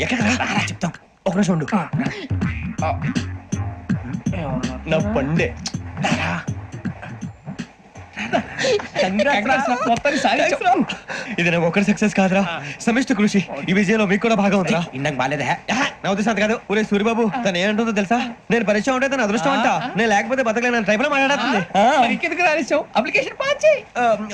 ఎక్కడ చెప్తాం. ఒక నిమిషం ఉండు. నా పండే. ఇది నాకు ఒకరి సక్సెస్ కాదురా. సమిష్టి కృషి. ఈ విజయంలో మీకు కూడా భాగం ఉందిరా. ఇందాక బాగాలేదా. నా ఉద్దేశం కాదు. ఊరే సూర్యబాబు తను ఏమంటుందో తెలుసా? నేను పరిచయం ఉంటే తన అదృష్టం అంట. నేను లేకపోతే బతకలేను. లో మాట్లాడుతుంది అప్లికేషన్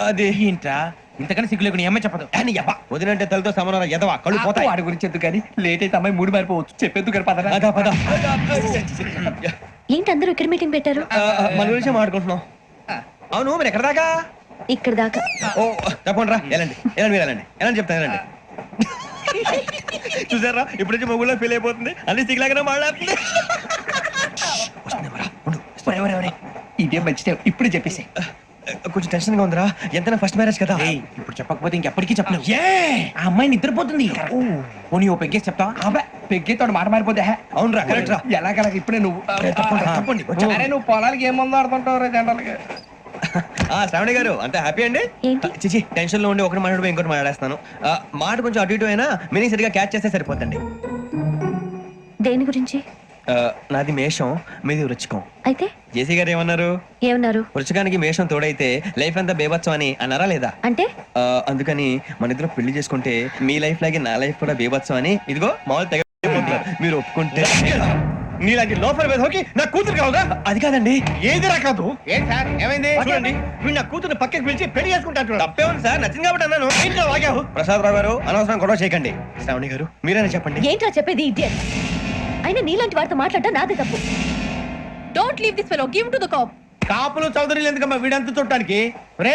అది. ఏంట్రా? ఇంతకన్నా సిగ్గు లేకుండా ఏమై చెప్పదు. అని యబ్బా వదినంటే తలతో సమానం ఎదవా? కళ్ళు పోతాయి. వాడి గురించి ఎందుకు కానీ లేట్ అయితే అమ్మాయి మూడు మారిపోవచ్చు. చెప్పేందుకు కానీ పదరా? అదా పద. ఏంటి అందరూ ఇక్కడ మీటింగ్ పెట్టారు? మన గురించి మాట్లాడుకుంటున్నాం. అవును మీరు ఎక్కడ దాకా? ఇక్కడ దాకా. ఓ తప్పకుండా రా. వెళ్ళండి. వెళ్ళండి మీరు వెళ్ళండి. వెళ్ళండి చెప్తాను వెళ్ళండి. చూసారా? ఇప్పుడు నుంచి మొగుల్లో ఫీల్ అయిపోతుంది. అన్ని సిగ్లాగానే మాట్లాడుతుంది. ఇదే మంచిదే ఇప్పుడు చెప్పేసి కొంచెం టెన్షన్గా ఉందిరా. ఎంతైనా ఫస్ట్ మ్యారేజ్ కదా. ఇప్పుడు చెప్పకపోతే ఇంకెప్పటికీ చెప్పలేవు. ఆ అమ్మాయి నిద్రపోతుంది. పోనీ ఓ పెగ్గేసి చెప్తావా అబ్బా పెగ్గేతో మాట మారిపోతే హే. అవునురా కరెక్ట్ రా ఎలాగలా ఇప్పుడే నువ్వు? తప్పండి, వచ్చా. అరే నువ్వు పొలాలకి ఏం మందు ఆడుతుంటావు రే జనరల్గా? ఆ శ్రావణి గారు అంత హ్యాపీ అండి? చిచి టెన్షన్లో ఉండి ఒకటి మాట్లాడిపోయి ఇంకోటి మాట్లాడేస్తాను. ఆ, మాట కొంచెం అటు ఇటు అయినా మీనింగ్ సరిగా క్యాచ్ చేస్తే సరిపోతండి దేని గురించి? ఆ, నాది మేషం మీది వృచ్చికం. అయితే? జేసీ గారు ఏమన్నారు? ఏమన్నారు? వృచ్చికానికి మేషం తోడైతే లైఫ్ అంతా బేబత్సం అని అన్నారా లేదా? అంటే? ఆ, అందుకని మన ఇద్దరు పెళ్ళి చేసుకుంటే మీ లైఫ్ లాగే నా లైఫ్ కూడా బేబత్సం అని ఇదిగో మామూలు తెగ మీరు ఒప్పుకుంటే నీలాంటి లోపల వేధోకి నా కూతురు కావుగా? అది కాదండి. ఏది రా కాదు? ఏం సార్? ఏమైంది? చూడండి. వీడు నా కూతురు పక్కకి పిలిచి పెళ్ళి చేసుకుంటాను తప్పే ఉంది సార్. నచ్చింది కాబట్టి అన్నాను. ఇంట్లో వాగావు. ప్రసాద్ రావు గారు అనవసరం గొడవ చేయకండి. శ్రావణి గారు మీరైనా చెప్పండి. ఏంట్రా చెప్పేది ఇడియట్? అయినా నీలాంటి వారితో మాట్లాడటం నాదే తప్పు. Don't leave this fellow give to the cop కాపులు చౌదరి ఎందుకమ్మా? వీడంత చూడటానికి రే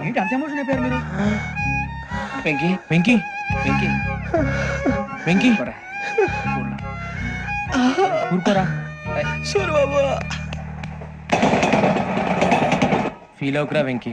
ఏంటి అంత ఎమోషన్ అయిపోయారు మీరు వెంకీ వెంకీ వెంకీ వెంకీ ఊరుకోరా సూరిబాబు ఫీల్ అవుకురా వెంకీ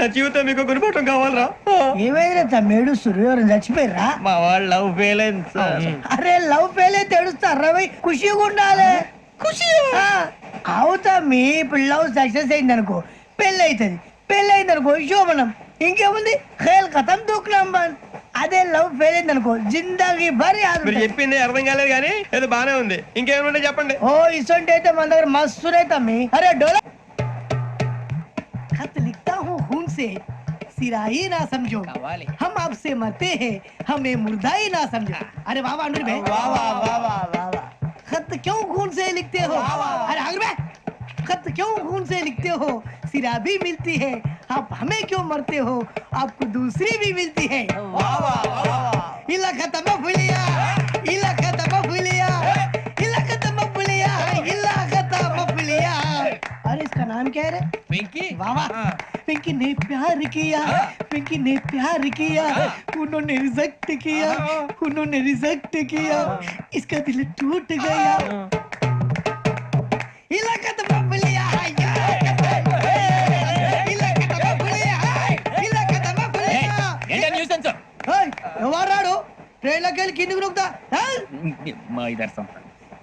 నా జీవితం మీకు గురిపటం కావాలరా? ఏమైనా తమ్మేడు సురవరం చచ్చిపోయిరా మా వాళ్ళు లవ్ ఫెయిల్ అయింది అరే లవ్ ఫెయిల్ అయితే ఏడుస్తారు రవి. ఖుషిగా ఉండాలి. ఖుషి అవుతా మీ ఇప్పుడు లవ్ సక్సెస్ అయింది అనుకో పెళ్ళి అవుతుంది పెళ్ళి అయింది అనుకో శోభనం. ఇంకేముంది? ఖేల్ కథం దూకునాం బాన్. అదే లవ్ ఫెయిల్ అయింది అనుకో జిందాగి భారీ ఆదరణ చెప్పింది అర్థం కాలేదు కానీ ఏదో బానే ఉంది. ఇంకేమంటే చెప్పండి. ఓ ఇసొంటి అయితే మన దగ్గర మస్తు అవుతాం అరే డోలా. కథ से सिरा ही ना समझो। हम आपसे मरते हैं हमें मुर्दा ही ना समझो। अरे वाह अनुर भाई। वाह वाह वाह वाह वाह वाह। खत क्यों खून से लिखते हो? अरे अनुर भाई खत क्यों खून से लिखते हो? सिरा भी मिलती है आप हमें क्यों मरते हो? आपको दूसरी भी मिलती है। वाह वाह वाह इला खत्म फुलिया इसका नाम क्या है रे వెంకీ वाह वाह पिंकी ने प्यार किया पिंकी ने प्यार किया उन्होंने रिजेक्ट किया उन्होंने रिजेक्ट किया इसका दिल टूट गया इलाका तो बबलिया इलाका तो बबलिया इलाका तो बबलिया ఎవరాడు ట్రైన్లోకి వెళ్ళి కిందికి నొక్కుతా మా ఇదర్శం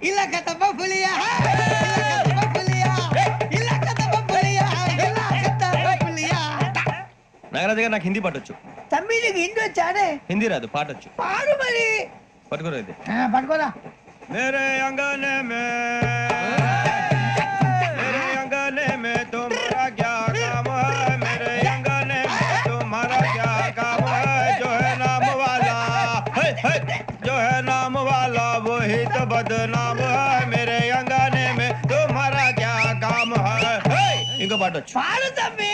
ఇలాకా తప్ప పులియా ఇలాకా తప్ప పులియా నాగరాజు గారు నాకు హిందీ పాటొచ్చు తమ్మి నీకు హిందీ హిందీ రాదు పాటొచ్చు పాడు మరి. పట్టుకోరా ఇది. పట్టుకోరా. మేరే అంగనే మే. మేరే మే బదనామ మేరే అంగనే మే తుమ్హారా క్యా కామ హై. ఇంకో పాట వచ్చు. పాడు తమ్మి.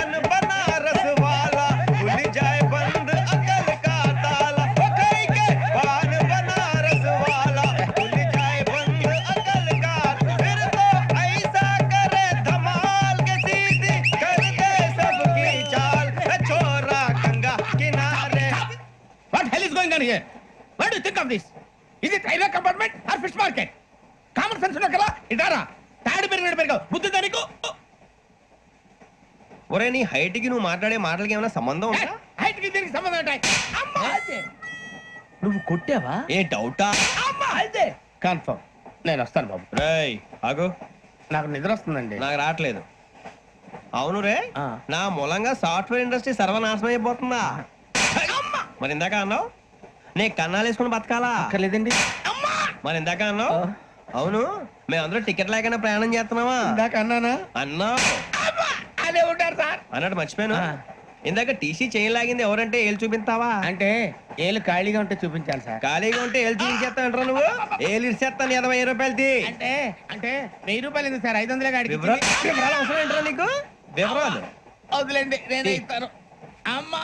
going on here what do think of this ఇది railway compartment or fish market common sense ఉన్న కదా ఇటారా తాడు పెరిగినట్టు పెరగవు బుద్ధి దానికి ఒరే నీ హైట్కి నువ్వు మాట్లాడే మాటలకి ఏమైనా సంబంధం ఉందా? హైట్కి దీనికి సంబంధం ఉంటాయి అమ్మా నువ్వు కొట్టావా? ఏ డౌటా? అమ్మా అయితే. కన్ఫర్మ్. నేను వస్తాను బాబు. రేయ్ ఆగు. నాకు నిద్ర వస్తుందండి. నాకు రావట్లేదు. అవును రే ఆ. నా మూలంగా సాఫ్ట్వేర్ ఇండస్ట్రీ సర్వనాశనం అయిపోతుందా? మరి ఇందాక అన్నావు? నే కన్నాలు వేసుకుని బతకాలా? అక్కర్లేదండి. అమ్మా! మరి ఇందాక అన్నావు? అవును మేమందరూ టికెట్ లేకనే ప్రయాణం చేస్తున్నావా ఇందాక అన్నానా? అన్నావు. అదే ఉంటారు సార్. అన్నట్టు మర్చిపోయాను. ఇందాక టీసీ చేయి లాగింది ఎవరంటే ఏళ్ళు చూపిస్తావా? అంటే ఏళ్ళు ఖాళీగా ఉంటే చూపించాలి సార్. ఖాళీగా ఉంటే ఏళ్ళు చూపించేస్తానంటారా నువ్వు? ఏళ్ళు ఇచ్చేస్తాను ఇరవై రూపాయలది. అంటే అంటే వెయ్యి రూపాయలు ఎందుకు సార్? ఐదు వందలే వివరాలు? వివరాలు అవసరం ఏంటరా నీకు? వివరాలు? వదిలేండి నేనే ఇస్తాను. అమ్మా!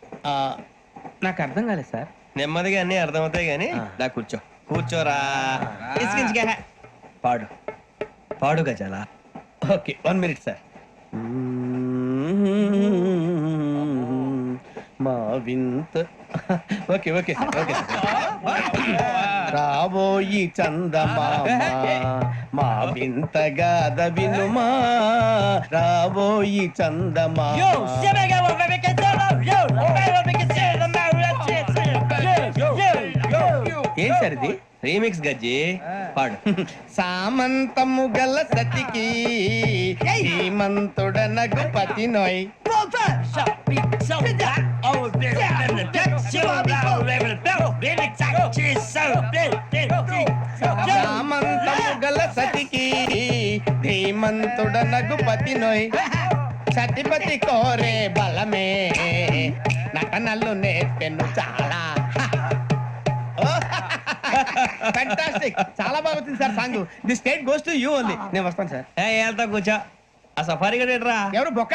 నాకు అర్థం కాలేదు సార్. నెమ్మదిగా అన్ని అర్థమవుతాయి కానీ. దా కూర్చో. కూర్చోరా. పాడు. పాడు గజాల? Okay one minute sir. మా వింత. Okay okay sir okay sir. రాబోయి చందమామ. మా వింత గాథ వినుమా. రాబోయి చందమామ. ఏం సార్ ఇది? రీమిక్స్ గజ్జి. పాడు. సామంతము గల సతికి హేమంతుడ నగుపతి నోయ్. సామంతము గల సతికి ధీమంతుడ నగుపతి నోయ్. సతిపతి కోరే బలమే. నటనలు నేర్పెను చాలా. ఫ్యాంటాస్టిక్ చాలా బాగా వచ్చింది sir song. The state goes to you only. నేను వస్తాను సార్. ఏ వెళ్తా కూర్చో. ఆ సఫారీ గడేట్రా ఎవరు బొక్క?